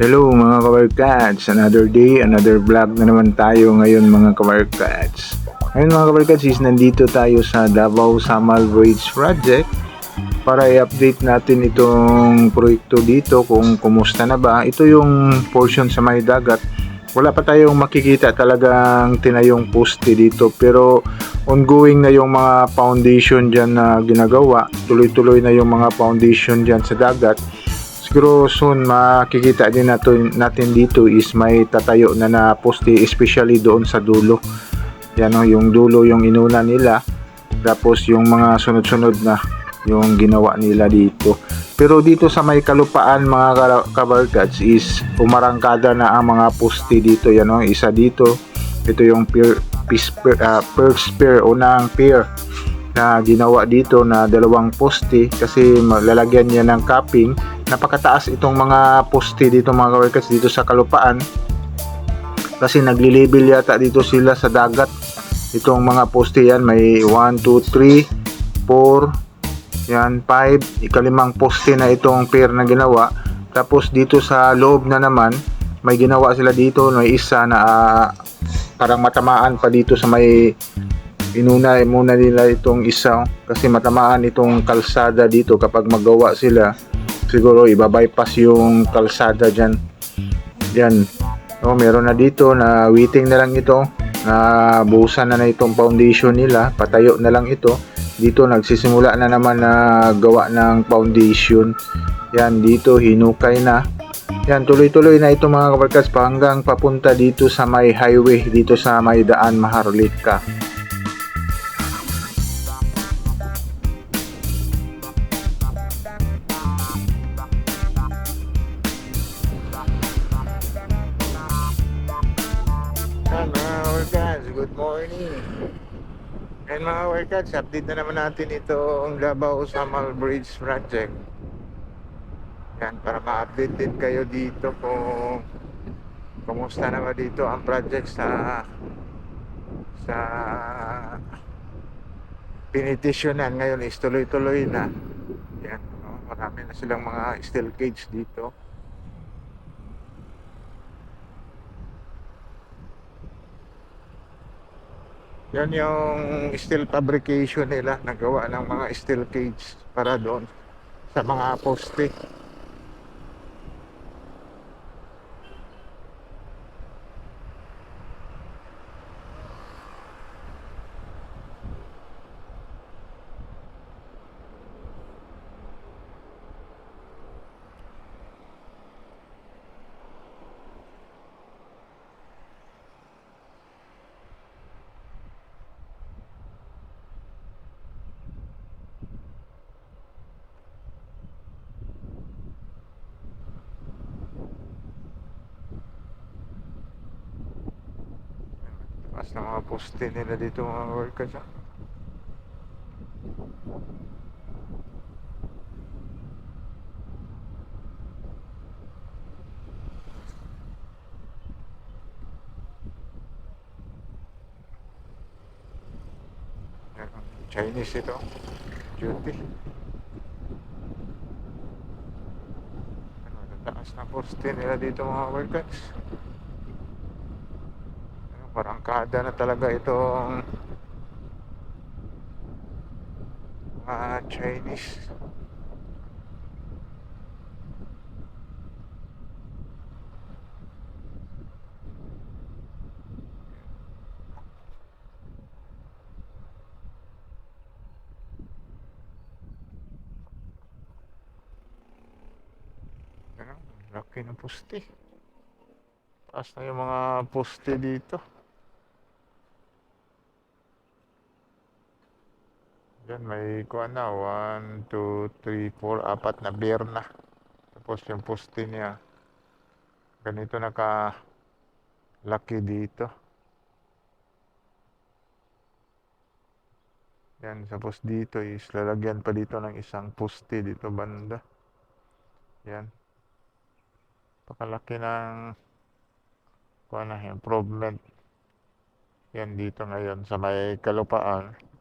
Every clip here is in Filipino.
Hello mga kabarkats! Another day, another vlog na naman tayo ngayon mga kabarkats. Ngayon mga kabarkats is nandito tayo sa Davao Samal Bridge Project para i-update natin itong proyekto dito kung kumusta na ba. Ito yung portion sa may dagat. Wala pa tayong makikita talagang tinayong poste dito pero ongoing na yung mga foundation dyan na ginagawa. Tuloy-tuloy na yung mga foundation dyan sa dagat siguro soon makikita din natin, natin dito is may tatayo na na poste especially doon sa dulo. Yan o, yung dulo yung inuna nila. Tapos yung mga sunod-sunod na yung ginawa nila dito. Pero dito sa may kalupaan mga kabarkads is umarangkada na ang mga poste dito. Yan o, isa dito ito yung pier, pis, pier, pier unang pier na ginawa dito na dalawang poste kasi lalagyan niya ng capping napakataas itong mga poste dito mga kaworkers dito sa kalupaan. Kasi nagli-label yata dito sila sa dagat. Itong mga poste yan may 1, 2, 3 4 yan 5 ikalimang poste na itong pair na ginawa. Tapos dito sa loob na naman may ginawa sila dito may isa na ah, parang matamaan pa dito sa may inuna muna nila itong isa kasi matamaan itong kalsada dito kapag magawa sila siguro iba-bypass yung kalsada dyan. Yan. Oh, meron na dito na waiting na lang ito. Na buhusan na na itong foundation nila patayo na lang ito. Dito nagsisimula na naman na gawa ng foundation. Yan dito hinukay na. Yan tuloy-tuloy na ito mga kabarkas hanggang papunta dito sa may highway dito sa may daan Maharlika Workers, update na naman natin itong Davao Samal Bridge Project. Yan, para ma-update din kayo dito kung kumusta na ba dito ang project sa sa pinitisyonan ngayon is tuloy-tuloy na. Yan, no? marami na silang mga steel cage dito. Yan yung steel fabrication nila, nagawa ng mga steel cage para doon sa mga poste. Taas ng mga nila dito mga workers. ah. Yan, Chinese ito. Duty. Ano, taas na poste nila dito mga workers. Ano, Parang kada na talaga itong mga Chinese. Laki ng poste. Taas na yung mga poste dito. May kuha na. 1, 2, 3, 4, apat na bear na. Tapos yung poste niya. Ganito naka laki dito. Yan, tapos dito is lalagyan pa dito ng isang poste dito banda. Yan. Pakalaki ng kuha na, improvement. Yan dito ngayon sa may kalupaan.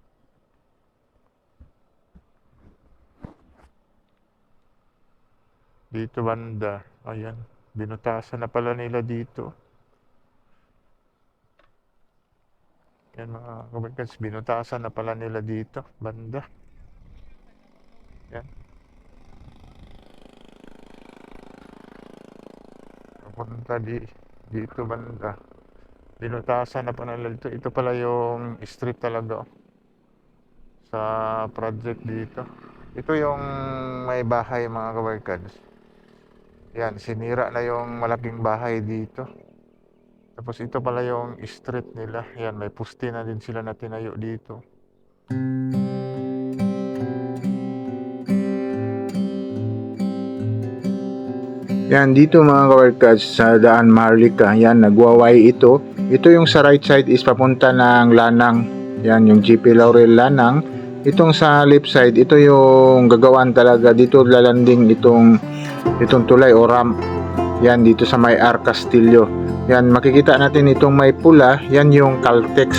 Dito banda. Ayan. Binutasan na pala nila dito. Yan mga kabarkads, binutasan na pala nila dito, banda. Yan. Papunta di, dito banda. Binutasan na pala nila dito. Ito pala yung street talaga. oh. Sa project dito. Ito yung may bahay mga kabarkads. Yan, sinira na yung malaking bahay dito. Tapos ito pala yung street nila. Yan, may puste na din sila na tinayo dito. Yan, dito mga kabarkads sa Daan Maharlika, yan, nagwaway ito. Ito yung sa right side is papunta ng Lanang. Yan, yung GP Laurel Lanang. Itong sa left side, ito yung gagawan talaga. Dito lalanding itong, itong tulay o ramp. Yan, dito sa may R. Yan, makikita natin itong may pula. Yan yung Caltex.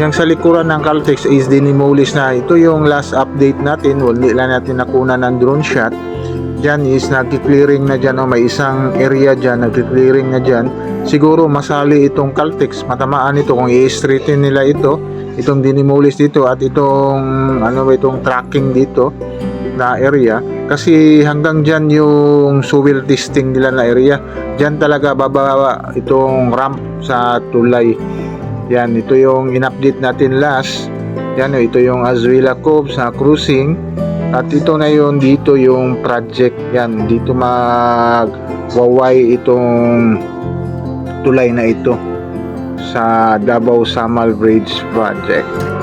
Yang sa likuran ng Caltex is dinimolish na. Ito yung last update natin. Hindi lang natin nakuna ng drone shot. Diyan is nagki-clearing na dyan. Oh, may isang area dyan, nagki-clearing na dyan. Siguro masali itong Caltex. Matamaan ito kung i-straighten nila ito. Itong dinimolish dito at itong ano ba itong tracking dito na area. Kasi hanggang dyan yung soil testing nila na area dyan talaga bababa itong ramp sa tulay. Yan ito yung in-update natin last. Yan ito yung Azuela Cove sa cruising. At ito na yun dito yung project. Yan dito mag waway itong tulay na ito sa Davao Samal Bridge project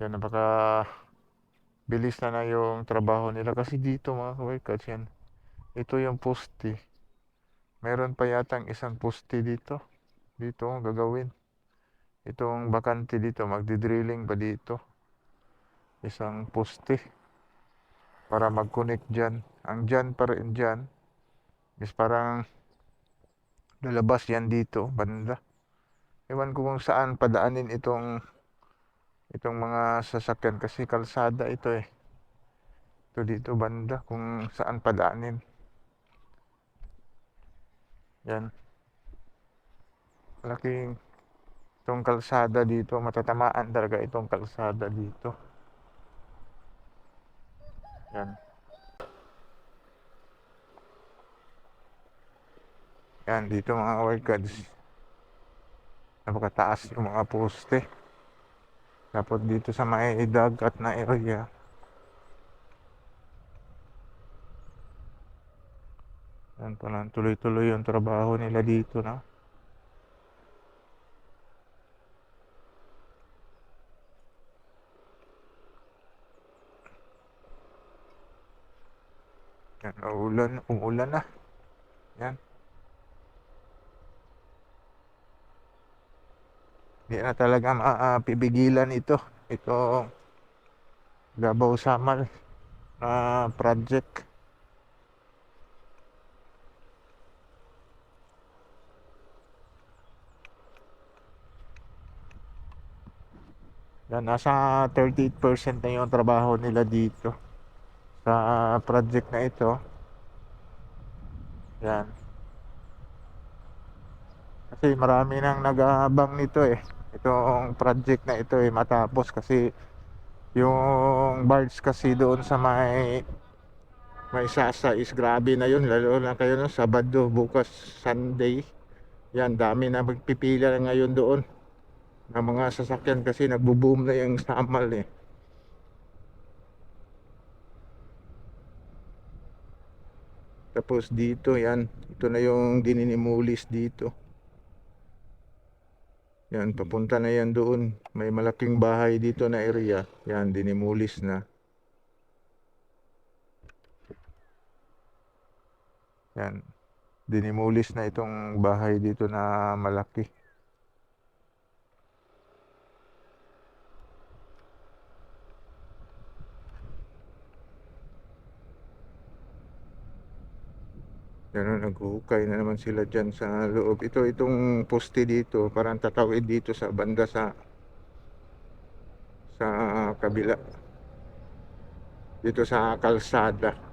Yan, napaka bilis na na yung trabaho nila. Kasi dito mga kabarkads, yan. Ito yung poste. Meron pa yatang isang poste dito. Dito ang gagawin. Itong bakante dito, magdi-drilling pa dito. Isang poste. Para mag-connect dyan. Ang dyan pa rin dyan is parang lalabas yan dito, banda. Ewan ko kung saan padaanin itong itong mga sasakyan kasi kalsada ito eh. Ito dito banda kung saan padaanin. Yan. Malaking itong kalsada dito, matatamaan talaga itong kalsada dito. Yan. Yan, dito mga workers. Napakataas yung mga poste. Tapos dito sa may dagat na area. Yan pala, tuloy-tuloy yung trabaho nila dito na. Yan, umulan, umulan na. Yan. Hindi na talaga mapipigilan ito. Ito Davao Samal na project. Yan, nasa 38% na yung trabaho nila dito sa project na ito. Yan. Kasi marami nang nag-aabang nito eh. Itong project na ito eh matapos kasi yung barge kasi doon sa may may sasa is grabe na yun. Lalo na kayo no Sabado bukas Sunday. Yan dami na magpipila na ngayon doon ng mga sasakyan kasi nagbo-boom na yung samal eh. Tapos dito yan ito na yung dininimulis dito yan papunta na yan doon. May malaking bahay dito na area. Yan dinimulis na. Yan dinimulis na itong bahay dito na malaki O, naghuhukay na naman sila dyan sa loob. Ito, itong poste dito, parang tatawid dito sa banda sa sa kabila. Dito sa kalsada.